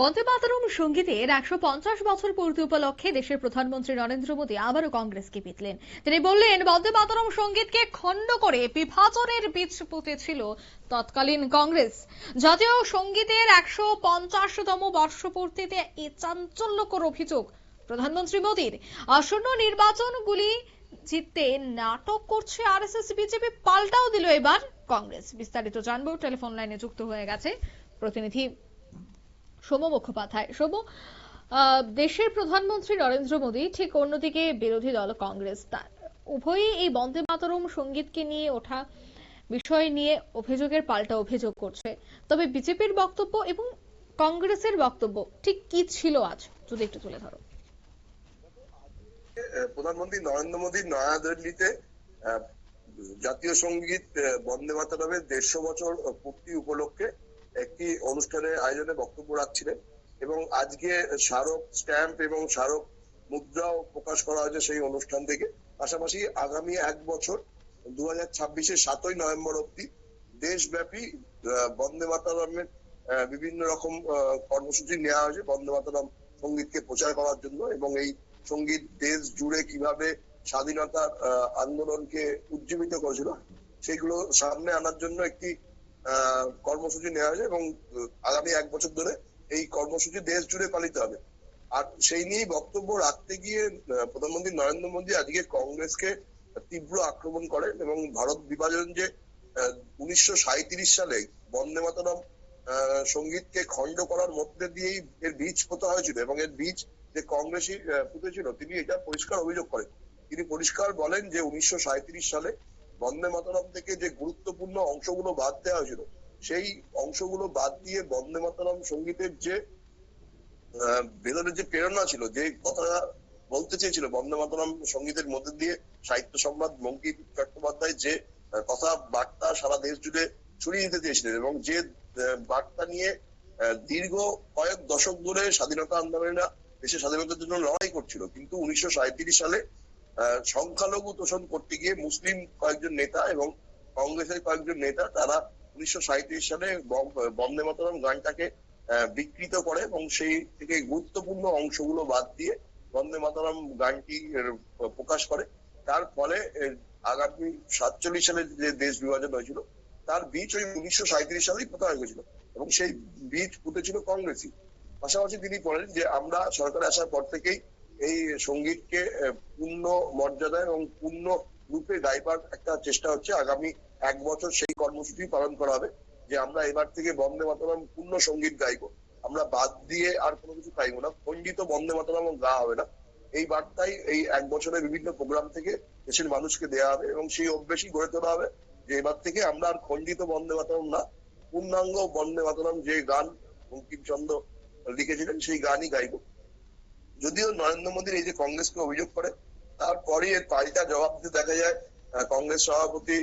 বন্দে মাতরম সঙ্গীতের একশো পঞ্চাশ বছর পূর্তি উপলক্ষে দেশের প্রধানমন্ত্রী নরেন্দ্র মোদী আবারও কংগ্রেসকে পিতলেন তিনি বললেন, বন্দে মাতরম সঙ্গীতকে খণ্ড করে বিভাজনের বীজ পুঁতেছিল তৎকালীন কংগ্রেস। জাতীয় সঙ্গীতের একশো পঞ্চাশতম বর্ষপূর্তিতে এ চাঞ্চল্যকর অভিযোগ প্রধানমন্ত্রী মোদীর। আসন্ন নির্বাচনগুলি জিততে নাটক করছে আরএসএস, বিজেপি, পাল্টাও দিল এবার কংগ্রেস। বিস্তারিত জানব, টেলিফোন লাইনে যুক্ত হয়ে গেছে প্রতিনিধি সৌম্য মুখোপাধ্যায়। আহ, দেশের প্রধানমন্ত্রী নরেন্দ্র মোদী ঠিক অন্যদিকে বিরোধী দল কংগ্রেস। তার উভয়ই এই বন্দে মাতরম সঙ্গীতকে নিয়ে ওঠা বিষয় নিয়ে অভিযোগের পাল্টা অভিযোগ করছে। তবে বিজেপির বক্তব্য এবং কংগ্রেসের বক্তব্য ঠিক কি ছিল আজ? যদি একটু তুলে ধরো। প্রধানমন্ত্রী নরেন্দ্র মোদী নয়াদিল্লিতে জাতীয় সংগীত বন্দে মাতরমের দেড়শো বছর পূর্তি উপলক্ষে একটি অনুষ্ঠানের আয়োজনে বক্তব্য রাখছিলেন এবং আজকে স্মারক স্ট্যাম্প এবং স্মারক মুদ্রাও প্রকাশ করা হয়েছে সেই অনুষ্ঠান থেকে। পাশাপাশি আগামী এক বছর দু হাজার ছাব্বিশের সাতই নভেম্বর অব্দি দেশব্যাপী বন্দে মাতরমের বিভিন্ন রকম কর্মসূচি নেওয়া হয়েছে বন্দে মাতরম সঙ্গীতকে প্রচার করার জন্য এবং এই সংগীত দেশ জুড়ে কীভাবে স্বাধীনতার আন্দোলনকে উজ্জীবিত করেছিল, সেগুলো সামনে আনার জন্য একটি কর্মসূচি নেওয়া হয়েছে এবং আগামী এক বছর ধরে এই কর্মসূচি দেশ জুড়ে পালিত হবে। আর সেই নিয়েই বক্তব্য রাখতে গিয়ে প্রধানমন্ত্রী নরেন্দ্র মোদী আজকে কংগ্রেসকে তীব্র আক্রমণ করেন এবং ভারত বিভাজন যে উনিশশো সালে বন্দে মাতরম সঙ্গীতকে খণ্ড করার মধ্যে দিয়েই এর বীজ পোতা হয়েছিল এবং এর বীজ যে কংগ্রেসই পুঁতেছিল, তিনি এটা পরিষ্কার অভিযোগ করেন। তিনি পরিষ্কার বলেন যে উনিশশো সাঁইত্রিশ সালে বন্দে মাতরম থেকে অংশগুলো বাদ দেওয়া হয়েছিল। সেই অংশগুলো বাদ দিয়ে বন্দে মাতরম সঙ্গীতের যে ভেতরের যে প্রেরণা ছিল, যে কথাটা বলতে চেয়েছিল, বন্দে মাতরম সঙ্গীতের মধ্যে দিয়ে সাহিত্য সম্রাট বঙ্কিম চট্টোপাধ্যায় যে কথা বার্তা সারা দেশ জুড়ে ছড়িয়ে দিতে চেয়েছিলেন এবং যে বার্তা নিয়ে দীর্ঘ কয়েক দশক ধরে স্বাধীনতা আন্দোলনীরা দেশের স্বাধীনতার জন্য লড়াই করছিল। কিন্তু উনিশশো সাঁইত্রিশ সালে সংখ্যালঘু তোষণ করতে গিয়ে মুসলিম কয়েকজন নেতা এবং কংগ্রেসের কয়েকজন নেতা, তারা উনিশশো সাঁইত্রিশ সালে বন্দে মাতরম গানটাকে বিকৃত করে এবং সেই থেকে গুরুত্বপূর্ণ অংশগুলো বাদ দিয়ে বন্দে মাতরম গানটি প্রকাশ করে। তার ফলে আগামী সাতচল্লিশ সালে যে দেশ বিভাজন হয়েছিল, তার বীজ ওই উনিশশো সাঁত্রিশ সালেই পোতা হয়ে গেছিল এবং সেই বীজ পুঁতেছিল কংগ্রেসই। পাশাপাশি তিনি বলেন যে, আমরা সরকারে আসার পর থেকেই এই সঙ্গীতকে পূর্ণ মর্যাদা এবং পূর্ণ রূপে গাইবার একটা চেষ্টা হচ্ছে। আগামী এক বছর সেই কর্মসূচি পালন করা হবে যে আমরা এবার থেকে বন্দে মাতরম পূর্ণ সংগীত গাইবো। আমরা বাদ দিয়ে আর কোনো কিছু গাইবো না। খণ্ডিত বন্দে মাতরম গা হবে না। এই বার্তাই এই এক বছরের বিভিন্ন প্রোগ্রাম থেকে দেশের মানুষকে দেয়া হবে এবং সেই অভ্যেসই গড়ে তোলা হবে যে এবার থেকে আমরা আর খণ্ডিত বন্দে মাতরম না, পূর্ণাঙ্গ বন্দে মাতরম যে গান বঙ্কিমচন্দ্র লিখেছিলেন সেই গানই গাইবো। যদিও নরেন্দ্র মোদীর এই যে কংগ্রেসকে অভিযোগ করে তারপরে এর পাল্টা জবাব দিতে দেখা যায় কংগ্রেস সভাপতি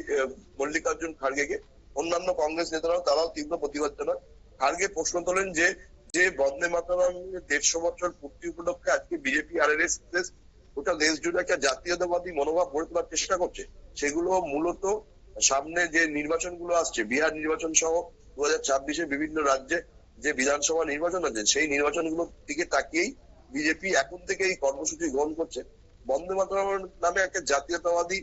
মল্লিকার্জুন খার্গেকে। অন্যান্য কংগ্রেস নেতারাও তারাও তীব্র প্রতিবাদ জানান খার্গে প্রশ্ন তোলেন যে যে বন্দে মাতরম দেড়শো বছর পূর্তি উপলক্ষে আজকে বিজেপি আর এর এস, গোটা দেশ জুড়ে একটা জাতীয়তাবাদী মনোভাব গড়ে তোলার চেষ্টা করছে। সেগুলো মূলত সামনে যে নির্বাচনগুলো আসছে, বিহার নির্বাচন সহ দু হাজার ছাব্বিশে বিভিন্ন রাজ্যে যে বিধানসভা নির্বাচন আছে, সেই নির্বাচনগুলোর দিকে তাকিয়েই বিজেপি এখন থেকে এই কর্মসূচি গ্রহণ করছে। বন্দে মাতরম নামে একটা জাতীয়তাবাদী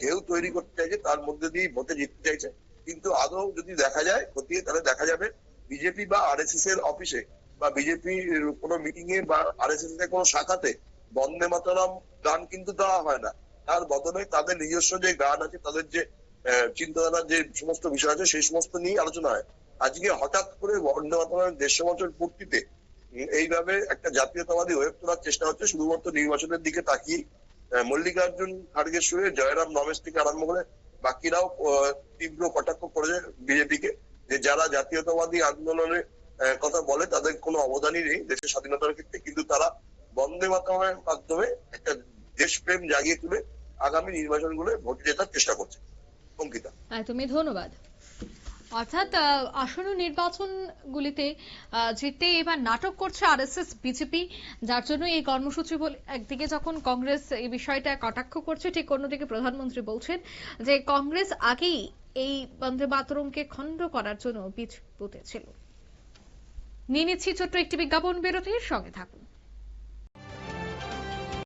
ঢেউ তৈরি করতে চাইছে, তার মধ্যে দিয়ে ভোটে জিততে চাইছে। কিন্তু আদৌ যদি দেখা যায় খতিয়ে, তাহলে দেখা যাবে বিজেপি বা আরএসএস এর অফিসে বা বিজেপি কোনো মিটিং এ বা আরএসএস এর কোনো শাখাতে বন্দে মাতরম গান কিন্তু দেওয়া হয় না। তার বদলে তাদের নিজস্ব যে গান আছে, তাদের যে চিন্তাধারার যে সমস্ত বিষয় আছে, সেই সমস্ত নিয়ে আলোচনা হয়। আজকে হঠাৎ করে বন্দে মাতরমের দেড়শো বছর পূর্তিতে এইভাবে একটা জাতীয়তাবাদী ওয়েব তোলার চেষ্টা হচ্ছে। শুধুমাত্র নির্বাচনের দিকে তাকিয়ে মল্লিকার্জুন খাড়গে সুরে জয়রাম রমেশ থেকে আরম্ভ করে বাকিরাও তীব্র কটাক্ষ করেছে বিজেপিকে যে যারা জাতীয়তাবাদী আন্দোলনের কথা বলে তাদের কোনো অবদানই নেই দেশের স্বাধীনতার ক্ষেত্রে। কিন্তু তারা বন্দে মাতরমের মাধ্যমে একটা দেশপ্রেম জাগিয়ে তুলে আগামী নির্বাচনগুলো ভোট জেতার চেষ্টা করছে। অঙ্কিতা। তুমি ধন্যবাদ। অর্থাৎ আসন্ন নির্বাচনগুলিতে জিততে এবার নাটক করছে আরএসএস, বিজেপি। যার জন্য এই কর্মসূচি একদিকে যখন কংগ্রেস এই বিষয়টা কটাক্ষ করছে, ঠিক অন্যদিকে প্রধানমন্ত্রী বলছেন যে, কংগ্রেস আগেই এই বন্দে মাতরমকে খণ্ড করার জন্য বীজ পুঁতেছিল। নিয়ে নিচ্ছি ছোট্ট একটি বিজ্ঞাপন বিরতির সঙ্গে থাকুন।